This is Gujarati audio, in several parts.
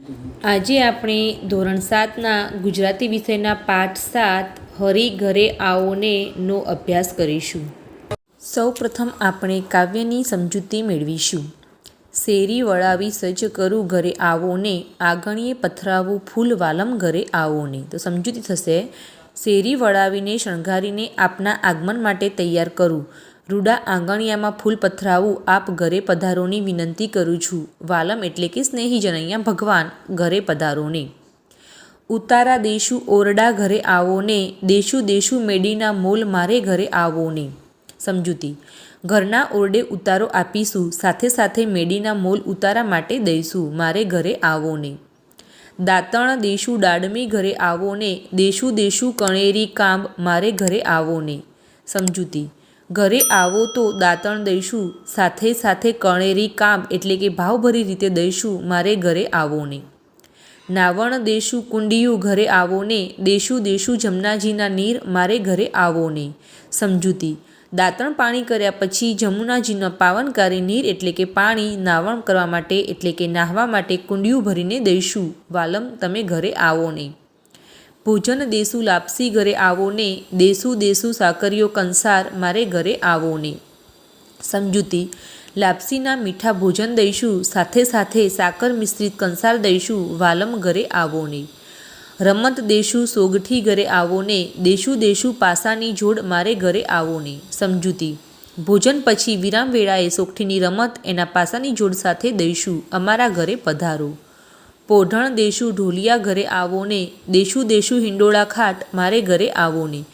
આજે આપણે ધોરણ સાતના ગુજરાતી વિષયના પાઠ સાત, હરી ઘરે આવોને નો અભ્યાસ કરીશું. સૌ પ્રથમ આપણે કાવ્યની સમજૂતી મેળવીશું. શેરી વળાવી સજ્જ કરું ઘરે આવોને આગણીએ પથરાવું ફૂલ વાલમ ઘરે આવોને તો સમજૂતી થશે. શેરી વળાવીને શણગારીને આપના આગમન માટે તૈયાર કરું. રૂડા આંગણિયામાં ફૂલ પથરાવું આપ ઘરે પધારોની વિનંતી કરું છું. વાલમ એટલે કે સ્નેહી જનૈયા ભગવાન ઘરે પધારોને. ઉતારા દેશું ઓરડા ઘરે આવોને, દેશુ દેશું મેડીના મોલ મારે ઘરે આવોને. સમજૂતી. ઘરના ઓરડે ઉતારો આપીશું, સાથે સાથે મેડીના મોલ ઉતારા માટે દઈશું, મારે ઘરે આવોને. દાંતણ દેશું દાડમી ઘરે આવોને, દેશુ દેશું કણેરી કાંબ મારે ઘરે આવોને. સમજૂતી. ઘરે આવો તો દાંતણ દઈશું, સાથે સાથે કણેરી કામ એટલે કે ભાવભરી રીતે દઈશું મારે ઘરે આવો ને નાવણ દેશું કુંડિયું ઘરે આવો ને દેશું દેશું જમનાજીના નીર મારે ઘરે આવો ને સમજૂતી, દાંતણ પાણી કર્યા પછી જમુનાજીના પાવનકારી નીર એટલે કે પાણી નાવણ કરવા માટે એટલે કે નાહવા માટે કુંડિયું ભરીને દઈશું. વાલમ, તમે ઘરે આવો ને ભોજન દેશું લાપસી ઘરે આવો ને દેશું દેસુ સાકરીઓ કંસાર મારે ઘરે આવો ને. સમજૂતી, લાપસીના મીઠા ભોજન દઈશું, સાથે સાથે સાકર મિશ્રિત કંસાર દઈશું, વાલમ ઘરે આવો ને. રમત દેશું સોગઠી ઘરે આવો ને દેશું દેશું પાસાની જોડ મારે ઘરે આવો ને. સમજૂતી, ભોજન પછી વિરામ વેળાએ સોગઠીની રમત એના પાસાની જોડ સાથે દઈશું, અમારા ઘરે પધારો. પોઢણ દેશું ઢોલિયા ઘરે આવો ને, દેશું દેશુ હિંડોળા ખાટ, મારે ઘરે આવો ને.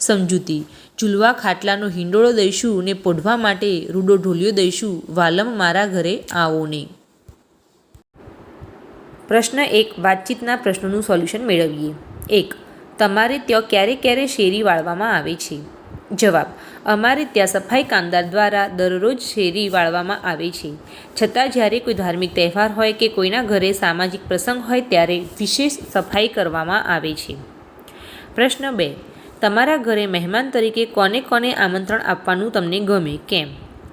સમજૂતી, ચૂલવા ખાટલાનો હિંડોળો દઈશું ને પોઢવા માટે રૂડો ઢોલિયો દઈશું, વાલમ મારા ઘરે આવો ને. પ્રશ્ન એક, વાતચીતના પ્રશ્નોનું સોલ્યુશન મેળવીએ. એક, તમારે ત્યાં ક્યારે ક્યારે શેરી વાળવામાં આવે છે? જવાબ અમારે ત્યાં સફાઈ કામદાર દ્વારા દરરોજ શેરી વાળવામાં આવે છે. છતાં જ્યારે કોઈ ધાર્મિક તહેવાર હોય કે કોઈના ઘરે સામાજિક પ્રસંગ હોય ત્યારે વિશેષ સફાઈ કરવામાં આવે છે. પ્રશ્ન બે, તમારા ઘરે મહેમાન તરીકે કોને કોને આમંત્રણ આપવાનું તમને ગમે? કેમ?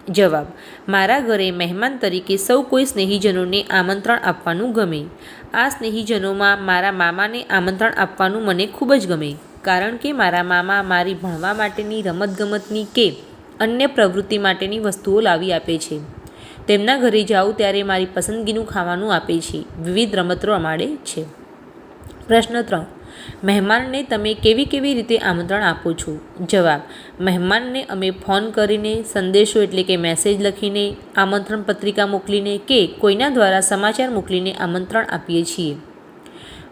જવાબ, મારા ઘરે મહેમાન તરીકે સૌ કોઈ સ્નેહીજનોને આમંત્રણ આપવાનું ગમે. આ સ્નેહીજનોમાં મારા મામાને આમંત્રણ આપવાનું મને ખૂબ જ ગમે. કારણ કે મારા મામા મારી ભણવા માટેની રમતગમતની કે અન્ય પ્રવૃત્તિ માટેની વસ્તુઓ લાવી આપે છે. તેમના ઘરે જાઉં ત્યારે મારી પસંદગીનું ખાવાનું આપે છે. વિવિધ રમતો રમાડે છે. પ્રશ્ન ત્રણ. મહેમાનને તમે કેવી કેવી રીતે આમંત્રણ આપો છો? જવાબ. મહેમાનને અમે ફોન કરીને, સંદેશો એટલે કે મેસેજ લખીને, આમંત્રણ પત્રિકા મોકલીને કે કોઈના દ્વારા સમાચાર મોકલીને આમંત્રણ આપીએ છીએ.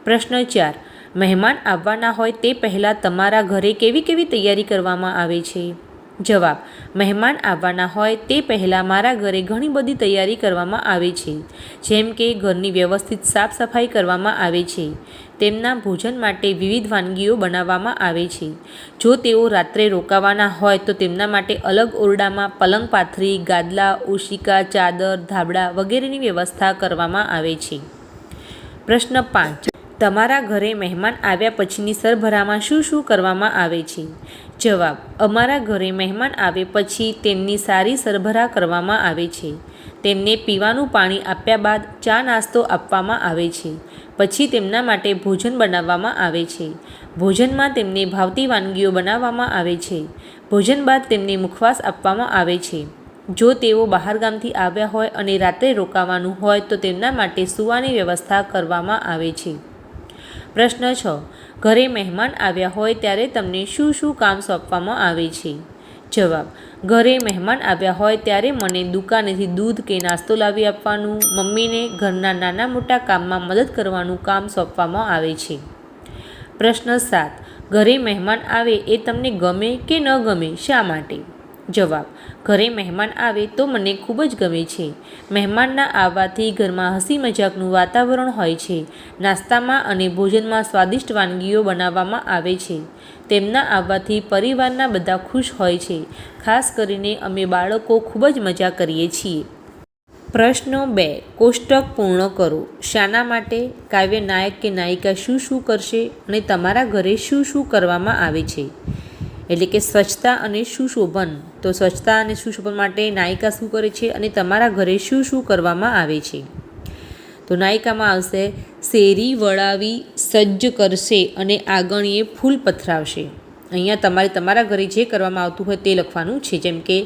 પ્રશ્ન ચાર. મહેમાન આવવાના હોય તે પહેલાં તમારા ઘરે કેવી કેવી તૈયારી કરવામાં આવે છે? જવાબ, મહેમાન આવવાના હોય તે પહેલાં મારા ઘરે ઘણી બધી તૈયારી કરવામાં આવે છે. જેમ કે ઘરની વ્યવસ્થિત સાફ સફાઈ કરવામાં આવે છે. તેમના ભોજન માટે વિવિધ વાનગીઓ બનાવવામાં આવે છે. જો તેઓ રાત્રે રોકાવાના હોય તો તેમના માટે અલગ ઓરડામાં પલંગ પાથરી, ગાદલા, ઓશિકા, ચાદર, ધાબળા વગેરેની વ્યવસ્થા કરવામાં આવે છે. પ્રશ્ન પાંચ. તમારા ઘરે મહેમાન આવ્યા પછીની સરભરામાં શું શું કરવામાં આવે છે? જવાબ, અમારા ઘરે મહેમાન આવે પછી તેમની સારી સરભરા કરવામાં આવે છે. તેમને પીવાનું પાણી આપ્યા બાદ ચા નાસ્તો આપવામાં આવે છે. પછી તેમના માટે ભોજન બનાવવામાં આવે છે. ભોજનમાં તેમને ભાવતી વાનગીઓ બનાવવામાં આવે છે. ભોજન બાદ તેમને મુખવાસ આપવામાં આવે છે. જો તેઓ બહારગામથી આવ્યા હોય અને રાત્રે રોકાવાનું હોય તો તેમના માટે સૂવાની વ્યવસ્થા કરવામાં આવે છે. પ્રશ્ન છ. ઘરે મહેમાન આવ્યા હોય ત્યારે તમને શું શું કામ સોંપવામાં આવે છે? જવાબ. ઘરે મહેમાન આવ્યા હોય ત્યારે મને દુકાનેથી દૂધ કે નાસ્તો લાવી આપવાનું, મમ્મીને ઘરના નાના મોટા કામમાં મદદ કરવાનું કામ સોંપવામાં આવે છે. પ્રશ્ન સાત. ઘરે મહેમાન આવે એ તમને ગમે કે ન ગમે શા માટે? જવાબ, ઘરે મહેમાન આવે તો મને ખૂબ જ ગમે છે. મહેમાનના આવવાથી ઘરમાં હસી મજાકનું વાતાવરણ હોય છે. નાસ્તામાં અને ભોજનમાં સ્વાદિષ્ટ વાનગીઓ બનાવવામાં આવે છે. તેમના આવવાથી પરિવારના બધા ખુશ હોય છે. ખાસ કરીને અમે બાળકો ખૂબ જ મજા કરીએ છીએ. પ્રશ્નો બે, કોષ્ટક પૂર્ણ કરો. શાના માટે કાવ્ય નાયક કે નાયિકા શું શું કરશે અને તમારા ઘરે શું શું કરવામાં આવે છે? એટલે કે સ્વચ્છતા અને સુશોભન. તો સ્વચ્છતા અને સુશોભન માટે નાયિકા શું કરે છે અને તમારા ઘરે શું શું કરવામાં આવે છે? તો નાયિકામાં આવશે, શેરી વળાવી સજ્જ કરશે અને આંગણીએ ફૂલ પથરાવશે. અહીંયા તમારે તમારા ઘરે જે કરવામાં આવતું હોય તે લખવાનું છે. જેમ કે,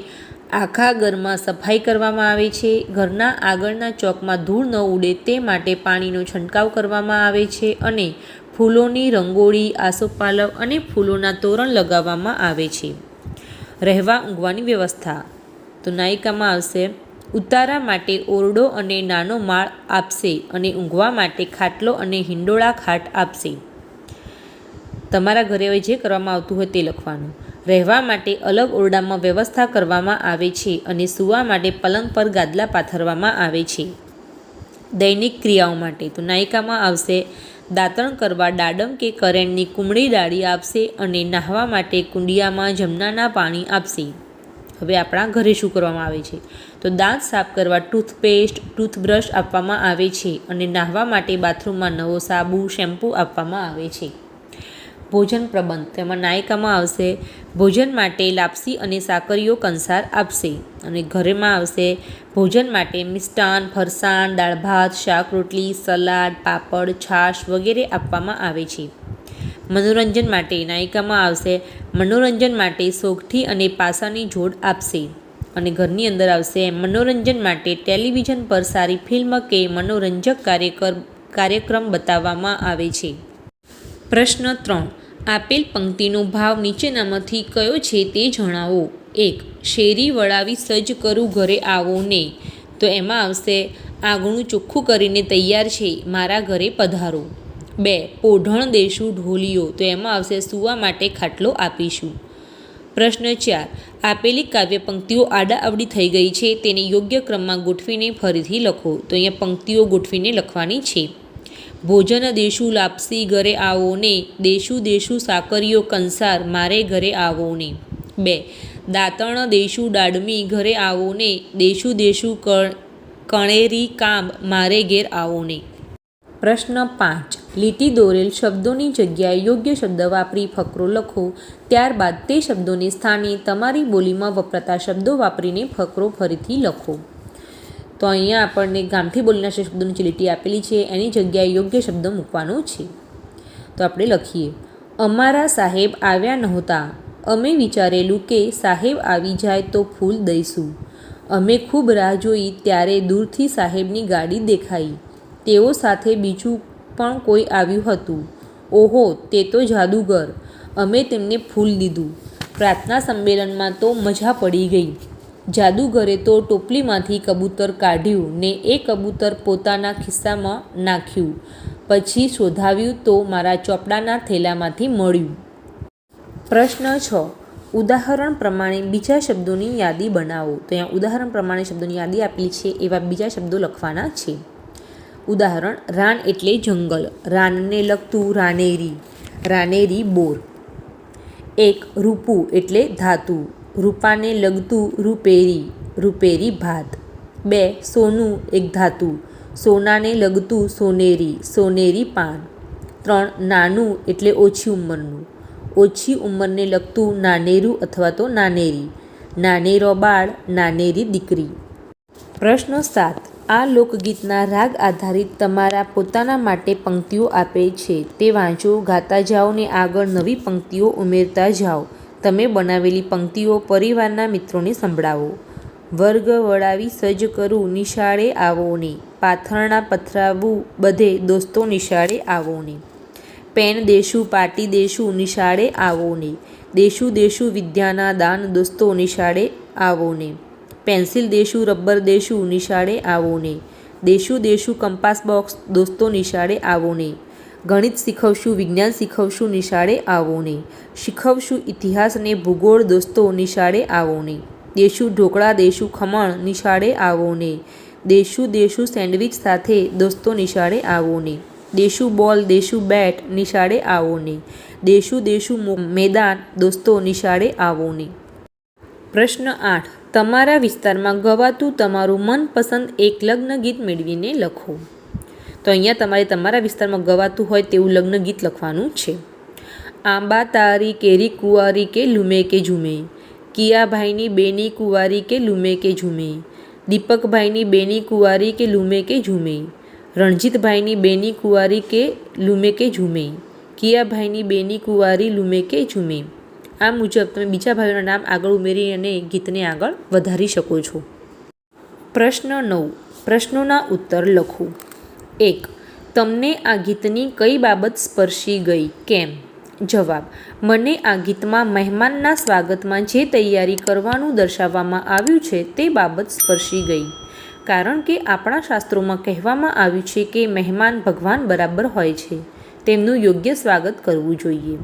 આખા ઘરમાં સફાઈ કરવામાં આવે છે, ઘરના આગળના ચોકમાં ધૂળ ન ઉડે તે માટે પાણીનો છંટકાવ કરવામાં આવે છે અને ફૂલોની રંગોળી, આસોપાલવ અને ફૂલોના તોરણ લગાવવામાં આવે છે. રહેવા ઊંઘવાની વ્યવસ્થા. તો નાયિકામાં આવશે. ઉતારા માટે ઓરડો અને નાનો માળ આપશે અને ઊંઘવા માટે ખાટલો અને હિંડોળા ખાટ આપશે. તમારા ઘરે જે કરવામાં આવતું હોય તે લખવાનું. રહેવા માટે અલગ ઓરડામાં વ્યવસ્થા કરવામાં આવે છે અને સૂવા માટે પલંગ પર ગાદલા પાથરવામાં આવે છે. દૈનિક ક્રિયાઓ માટે તો નાયિકામાં આવશે. દાંતણ કરવા દાડમ કે કરેણની કુમળી ડાળી આપશે અને નાહવા માટે કુંડિયામાં જમનાના પાણી આપશે. હવે આપણા ઘરે શું કરવામાં આવે છે? તો દાંત સાફ કરવા ટૂથપેસ્ટ, ટૂથબ્રશ આપવામાં આવે છે અને નાહવા માટે બાથરૂમમાં નવો સાબુ, શેમ્પૂ આપવામાં આવે છે. ભોજન પ્રબંધ. તેમાં નાયકામાં આવશે ભોજન માટે લાપસી અને સાકરીઓ કંસાર આપશે. અને ઘરેમાં આવશે ભોજન માટે મિષ્ટાન, ફરસાણ, દાળ ભાત, શાક, રોટલી, સલાડ, પાપડ, છાશ વગેરે આપવામાં આવે છે. મનોરંજન માટે નાયિકામાં આવશે મનોરંજન માટે સોગઠી અને પાસાની જોડ આપશે. અને ઘરની અંદર આવશે મનોરંજન માટે ટેલિવિઝન પર સારી ફિલ્મ કે મનોરંજક કાર્યક્રમ કાર્યક્રમ બતાવવામાં આવે છે. પ્રશ્ન ત્રણ. આપેલ પંક્તિનો ભાવ નીચેનામાંથી કયો છે તે જણાવો. એક, શેરી વળાવી સજ્જ કરું ઘરે આવો ને. તો એમાં આવશે આંગણું ચોખ્ખું કરીને તૈયાર છે, મારા ઘરે પધારો. બે પોઢણ દેશું ઢોલીઓ, તો એમાં આવશે, સૂવા માટે ખાટલો આપીશું. પ્રશ્ન ચાર, આપેલી કાવ્ય પંક્તિઓ આડાઅવડી થઈ ગઈ છે, તેને યોગ્ય ક્રમમાં ગોઠવીને ફરીથી લખો. તો અહીંયા પંક્તિઓ ગોઠવીને લખવાની છે. ભોજન દેશું લાપસી ઘરે આવો ને, દેશું દેશું સાકરીઓ કંસાર, મારે ઘરે આવો ને. બે, દાંતણ દેશું દાડમી ઘરે આવો ને, દેશું દેશું કણેરી કામ મારે ઘેર આવો ને. પ્રશ્ન પાંચ, લીટી દોરેલ શબ્દોની જગ્યાએ યોગ્ય શબ્દ વાપરી ફકરો લખો. ત્યારબાદ તે શબ્દોને સ્થાને તમારી બોલીમાં વપરાતા શબ્દો વાપરીને ફકરો ફરીથી લખો. તો અહીંયા આપણને ગામઠી બોલીના શબ્દોની જે લીટી આપેલી છે. એની જગ્યાએ યોગ્ય શબ્દ મૂકવાનો છે. તો આપણે લખીએ. અમારા સાહેબ આવ્યા નહોતા. અમે વિચારેલું કે સાહેબ આવી જાય તો ફૂલ દઈશું. અમે ખૂબ રાહ જોઈ ત્યારે દૂરથી સાહેબની ગાડી દેખાઈ. તેઓ સાથે બીજું પણ કોઈ આવ્યું હતું. ઓહો, તે તો જાદુગર. અમે તેમને ફૂલ દીધું. પ્રાર્થના સંમેલનમાં તો મજા પડી ગઈ. જાદુગરે તો ટોપલીમાંથી કબૂતર કાઢ્યું ને એ કબૂતર પોતાના ખિસ્સામાં નાખ્યું. પછી શોધાવ્યું તો મારા ચોપડાના થેલામાંથી મળ્યું. પ્રશ્ન છ. ઉદાહરણ પ્રમાણે બીજા શબ્દોની યાદી બનાવો. તો અહીંયા ઉદાહરણ પ્રમાણે શબ્દોની યાદી આપેલી છે, એવા બીજા શબ્દો લખવાના છે. ઉદાહરણ, રાન એટલે જંગલ. રાનને લગતું રાનેરી. રાનેરી બોર. એક, રૂપુ એટલે ધાતુ. રૂપાને લગતું રૂપેરી રૂપેરી ભાત. બે, સોનું, એક ધાતુ. સોનાને લગતું સોનેરી સોનેરી પાન. ત્રણ, નાનું એટલે ઓછી ઉંમરનું. ઓછી ઉંમરને લગતું નાનેરું અથવા તો નાનેરી. નાનેરો બાળ, નાનેરી દીકરી. પ્રશ્ન સાત. આ લોકગીતના રાગ આધારિત તમારા પોતાના માટે પંક્તિઓ આપે છે. તે વાંચો, ગાતા જાઓ ને આગળ નવી પંક્તિઓ ઉમેરતા જાઓ. તમે બનાવેલી પંક્તિઓ પરિવારના મિત્રોને સંભળાવો. વર્ગ વળાવી સજ્જ કરું, નિશાળે આવો ને. પાથરણા પથરાવું, બધે દોસ્તો નિશાળે આવો ને. પેન દેશું, પાટી દેશું, નિશાળે આવો ને. દેશું દેશું, વિદ્યાના દાન, દોસ્તો નિશાળે આવો ને. પેન્સિલ દેશું, રબર દેશું, નિશાળે આવો ને. દેશું દેશું, કંપાસ બોક્સ, દોસ્તો નિશાળે આવો ને. ગણિત શીખવશું, વિજ્ઞાન શીખવશું, નિશાળે આવો નહીં. શીખવશું ઇતિહાસ ને ભૂગોળ, દોસ્તો, નિશાળે આવો નહીં. દેશું ઢોકળા, દેશું ખમણ, નિશાળે આવો નહીં. દેશું દેશું સેન્ડવિચ સાથે દોસ્તો, નિશાળે આવો નહીં. દેશું બોલ, દેશું બેટ, નિશાળે આવો નહીં. દેશું દેશું મેદાન, દોસ્તો, નિશાળે આવો નહીં. પ્રશ્ન આઠ. તમારા વિસ્તારમાં ગવાતું તમારું મનપસંદ એક લગ્ન ગીત મેળવીને લખો. તો અહીંયા તમારે તમારા વિસ્તારમાં ગવાતું હોય તેવું લગ્ન ગીત લખવાનું છે. આંબા તારી કેરી કુંવારી કે લુમે કે ઝૂમે, કિયાભાઈની બેની કુંવારી કે લુમે કે ઝૂમે, દીપકભાઈની બેની કુંવારી કે લુમે કે ઝૂમે, રણજીતભાઈની બેની કુંવારી કે લુમે કે ઝૂમે, કિયાભાઈની બેની કુંવારી લુમે કે ઝૂમે. આ મુજબ તમે બીજા ભાઈઓના નામ આગળ ઉમેરી અને ગીતને આગળ વધારી શકો છો. પ્રશ્ન નવ. પ્રશ્નોના ઉત્તર લખો. એક, તમને આ ગીતની કઈ બાબત સ્પર્શી ગઈ? કેમ? જવાબ, મને આ ગીતમાં મહેમાનના સ્વાગતમાં જે તૈયારી કરવાનું દર્શાવવામાં આવ્યું છે તે બાબત સ્પર્શી ગઈ. કારણ કે આપણા શાસ્ત્રોમાં કહેવામાં આવ્યું છે કે મહેમાન ભગવાન બરાબર હોય છે, તેમનું યોગ્ય સ્વાગત કરવું જોઈએ.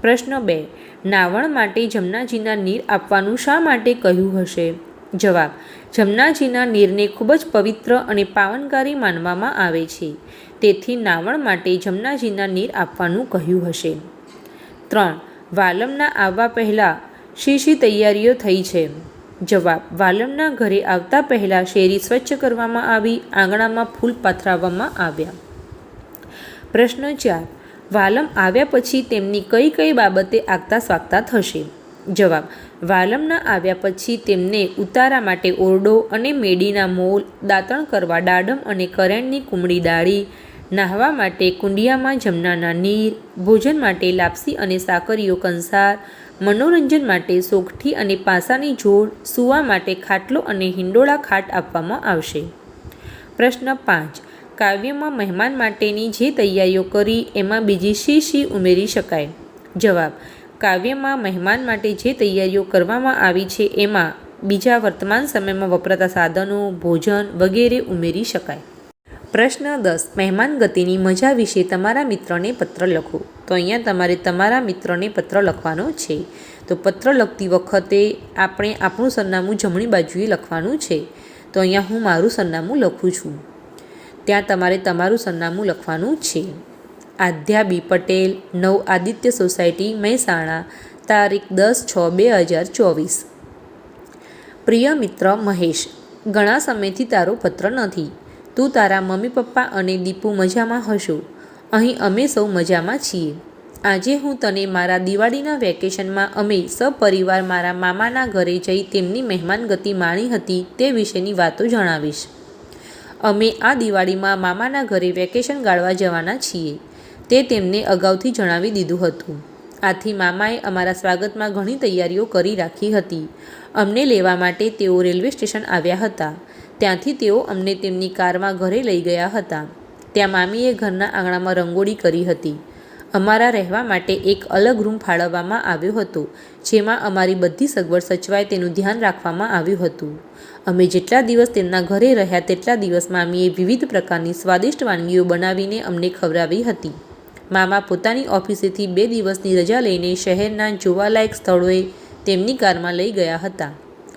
પ્રશ્ન બે, નાવણ માટે જમનાજીના નીર આપવાનું શા માટે કહ્યું હશે? જવાબ, જમનાજીના નીરને ખૂબ જ પવિત્ર અને પાવનકારી માનવામાં આવે છે. તેથી નાવણ માટે જમનાજીના નીર આપવાનું કહ્યું હશે. ત્રણ, વાલમના આવવા પહેલાં શી શી તૈયારીઓ થઈ છે? જવાબ, વાલમના ઘરે આવતા પહેલાં શેરી સ્વચ્છ કરવામાં આવી, આંગણામાં ફૂલ પાથરાવવામાં આવ્યા. પ્રશ્ન ચાર, વાલમ આવ્યા પછી તેમની કઈ કઈ બાબતે આગતા સ્વાગતા થશે જવાબ વાલમના આવ્યા પછી તેમને ઉતારા માટે ઓરડો અને મેડીના મોલ, દાંતણ કરવા દાડમ અને કરેણની કુમળી ડાળી નાહવા માટે કુંડિયામાં જમનાના નીર, ભોજન માટે લાપસી અને સાકરીઓ કંસાર, મનોરંજન માટે સોગઠી અને પાસાની જોડ, સૂવા માટે ખાટલો અને હિંડોળા ખાટ આપવામાં આવશે. પ્રશ્ન પાંચ. કાવ્યમાં મહેમાન માટેની જે તૈયારીઓ કરી, એમાં બીજી શી શી ઉમેરી શકાય? જવાબ. કાવ્યમાં મહેમાન માટે જે તૈયારીઓ કરવામાં આવી છે, એમાં બીજા વર્તમાન સમયમાં વપરાતા સાધનો, ભોજન વગેરે ઉમેરી શકાય. પ્રશ્ન દસ, મહેમાન ગતિની મજા વિશે તમારા મિત્રને પત્ર લખો. તો અહીંયા તમારે તમારા મિત્રને પત્ર લખવાનો છે. તો પત્ર લખતી વખતે આપણે આપણું સરનામું જમણી બાજુએ લખવાનું છે. તો અહીંયા હું મારું સરનામું લખું છું. ત્યાં તમારે તમારું સરનામું લખવાનું છે. આધ્યા બી પટેલ, નવ આદિત્ય સોસાયટી, મહેસાણા, તારીખ દસ છ બે હજાર ચોવીસ. પ્રિય મિત્ર મહેશ, ઘણા સમયથી તારો પત્ર નથી. તું તારા મમ્મી પપ્પા અને દીપુ મજામાં હશો. અહીં અમે સૌ મજામાં છીએ. આજે હું તને મારા દિવાળીના વેકેશનમાં અમે સપરિવાર મારા મામાના ઘરે જઈ તેમની મહેમાનગતિ માણી હતી તે વિશેની વાતો જણાવીશ. અમે આ દિવાળીમાં મામાના ઘરે વેકેશન ગાળવા જવાના છીએ. તે તેમને અગાઉથી જણાવી દીધું હતું. આથી મામાએ અમારા સ્વાગતમાં ઘણી તૈયારીઓ કરી રાખી હતી. અમને લેવા માટે તેઓ રેલવે સ્ટેશન આવ્યા હતા. ત્યાંથી તેઓ અમને તેમની કારમાં ઘરે લઈ ગયા હતા. ત્યાં મામીએ ઘરના આંગણામાં રંગોળી કરી હતી. અમારા રહેવા માટે એક અલગ રૂમ ફાળવવામાં આવ્યો હતો, જેમાં અમારી બધી સગવડ સચવાય તેનું ધ્યાન રાખવામાં આવ્યું હતું. અમે જેટલા દિવસ તેમના ઘરે રહ્યા તેટલા દિવસ મામીએ વિવિધ પ્રકારની સ્વાદિષ્ટ વાનગીઓ બનાવીને અમને ખવડાવી હતી. મામા પોતાની ઓફિસેથી બે દિવસની રજા લઈને શહેરના જોવાલાયક સ્થળોએ તેમની કારમાં લઈ ગયા હતા.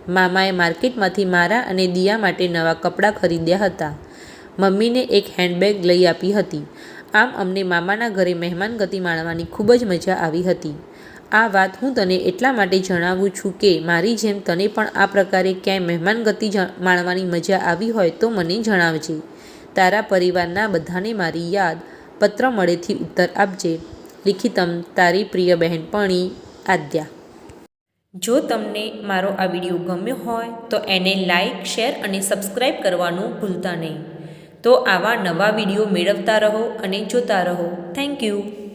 મામાએ માર્કેટમાંથી મારા અને દિયા માટે નવા કપડાં ખરીદ્યા હતા. મમ્મીને એક હેન્ડબેગ લઈ આપી હતી. આમ અમને મામાના ઘરે મહેમાન ગતિ માણવાની ખૂબ જ મજા આવી હતી. આ વાત હું તને એટલા માટે જણાવું છું કે મારી જેમ તને પણ આ પ્રકારે ક્યાંય મહેમાન ગતિ માણવાની મજા આવી હોય તો મને જણાવજે. તારા પરિવારના બધાને મારી યાદ પત્ર મળેથી ઉત્તર આપજે. લિખિતમ, તારી પ્રિય બહેનપણી આદ્યા. જો તમને મારો આ વીડિયો ગમ્યો હોય, તો એને લાઈક, શેર અને સબસ્ક્રાઈબ કરવાનું ભૂલતા નહીં. તો આવા નવા વીડિયો મેળવતા રહો અને જોતા રહો. Thank you.